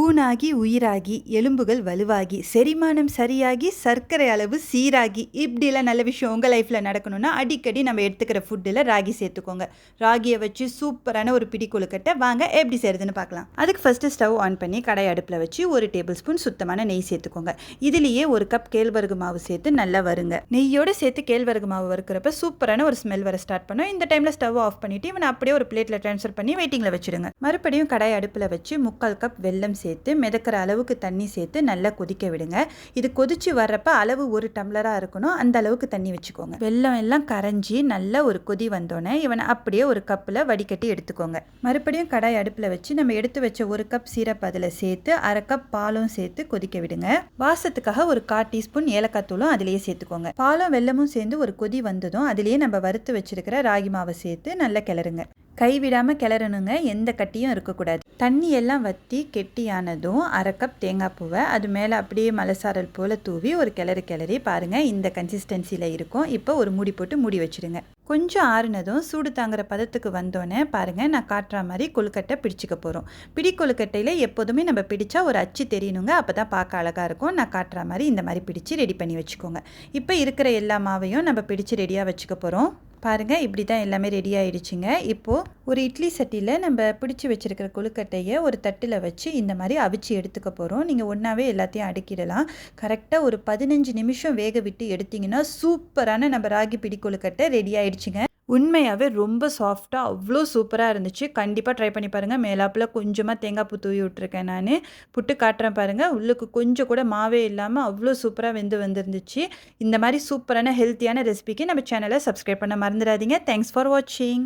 ஊனாகி உயிராகி எலும்புகள் வலுவாகி செரிமானம் சரியாகி சர்க்கரை அளவு சீராகி இப்படிலாம் நல்ல விஷயம் உங்கள் லைஃப்பில் நடக்கணும்னா அடிக்கடி நம்ம எடுத்துக்கிற ஃபுட்டில் ராகி சேர்த்துக்கோங்க. ராகியை வச்சு சூப்பரான ஒரு பிடி கொழுக்கட்டை வாங்க எப்படி செய்கிறதுன்னு பார்க்கலாம். அதுக்கு ஃபஸ்ட்டு ஸ்டவ் ஆன் பண்ணி கடை அடுப்பில் வச்சு ஒரு டேபிள் ஸ்பூன் சுத்தமான நெய் சேர்த்துக்கோங்க. இதுலேயே ஒரு கப் கேழ்வரகு மாவு சேர்த்து நல்லா வருங்க நெய்யோடு சேர்த்து கேழ்வரகு மாவு வறுக்கிறப்ப சூப்பரான ஒரு ஸ்மெல் வர ஸ்டார்ட் பண்ணும். இந்த டைமில் ஸ்டவ் ஆஃப் பண்ணிவிட்டு இவனை அப்படியே ஒரு பிளேட்டில் ட்ரான்ஸ்ஃபர் பண்ணி வெயிட்டிங்கில் வச்சுடுங்க மறுபடியும் கடை அடுப்பில் வச்சு முக்கால் கப் வெல்லம் சேர்த்து மிதக்கிற அளவுக்கு தண்ணி சேர்த்து நல்லா கொதிக்க விடுங்க. இது கொதிச்சு வர்றப்ப அளவு ஒரு டம்ளராக இருக்கணும். அந்த அளவுக்கு தண்ணி வச்சுக்கோங்க. வெள்ளம் எல்லாம் கரைஞ்சி நல்ல ஒரு கொதி வந்தோடனே இவனை அப்படியே ஒரு கப்பில் வடிகட்டி எடுத்துக்கோங்க. மறுபடியும் கடாய் அடுப்பில் வச்சு நம்ம எடுத்து வச்ச ஒரு கப் சீரப் அதில் சேர்த்து அரை கப் பாலும் சேர்த்து கொதிக்க விடுங்க. வாசத்துக்காக ஒரு கால் டீஸ்பூன் ஏலக்காய் தூளும் அதிலேயே சேர்த்துக்கோங்க. பாலும் வெல்லமும் சேர்ந்து ஒரு கொதி வந்ததும் அதிலேயே நம்ம வறுத்து வச்சிருக்கிற ராகி மாவை சேர்த்து நல்லா கிளறுங்க. கைவிடாமல் கிளறணுங்க. எந்த கட்டியும் இருக்கக்கூடாது. தண்ணி எல்லாம் வற்றி கெட்டியானதும் அரை கப் தேங்காய் பூவை அது மேலே அப்படியே மலசாரல் போல் தூவி ஒரு கிளறு கிளறி பாருங்கள் இந்த கன்சிஸ்டன்சியில் இருக்கும். இப்போ ஒரு மூடி போட்டு மூடி வச்சுடுங்க. கொஞ்சம் ஆறுனதும் சூடு தாங்குற பதத்துக்கு வந்தோடனே பாருங்கள் நான் காட்டுற மாதிரி கொழுக்கட்டை பிடிச்சிக்க போகிறோம் பிடி கொழுக்கட்டையில் எப்போதுமே நம்ம பிடிச்சா ஒரு அச்சு தெரியணுங்க. அப்போ தான் பார்க்க அழகாக இருக்கும். நான் காட்டுற மாதிரி இந்த மாதிரி பிடிச்சி ரெடி பண்ணி வச்சுக்கோங்க. இப்போ இருக்கிற எல்லா மாவையும் நம்ம பிடிச்சி ரெடியாக வச்சுக்க போகிறோம் பாருங்கள் இப்படி தான் எல்லாமே ரெடி ஆகிடுச்சிங்க இப்போது ஒரு இட்லி சட்டியில் நம்ம பிடிச்சி வச்சுருக்கிற கொழுக்கட்டையை ஒரு தட்டில் வச்சு இந்த மாதிரி அவிச்சு எடுத்துக்க போகிறோம் நீங்கள் ஒன்றாவே எல்லாத்தையும் அடுக்கிடலாம். கரெக்டாக ஒரு பதினஞ்சு நிமிஷம் வேக விட்டு எடுத்திங்கன்னா சூப்பரான நம்ம ராகி பிடி கொழுக்கட்டை ரெடி ஆகிடுச்சிங்க உண்மையாகவே ரொம்ப சாஃப்டாக அவ்வளோ சூப்பராக இருந்துச்சு. கண்டிப்பாக ட்ரை பண்ணி பாருங்கள் மேலாப்பில் கொஞ்சமாக தேங்காய் பூ தூவி விட்ருக்கேன் நான். புட்டு காட்டுறேன் பாருங்கள் உள்ளுக்கு கொஞ்சம் கூட மாவே இல்லாமல் அவ்வளோ சூப்பராக வெந்து வந்துருந்துச்சு. இந்த மாதிரி சூப்பரான ஹெல்த்தியான ரெசிபிக்கு நம்ம சேனலை சப்ஸ்கிரைப் பண்ண மறந்துடாதீங்க. தேங்க்ஸ் ஃபார் வாட்சிங்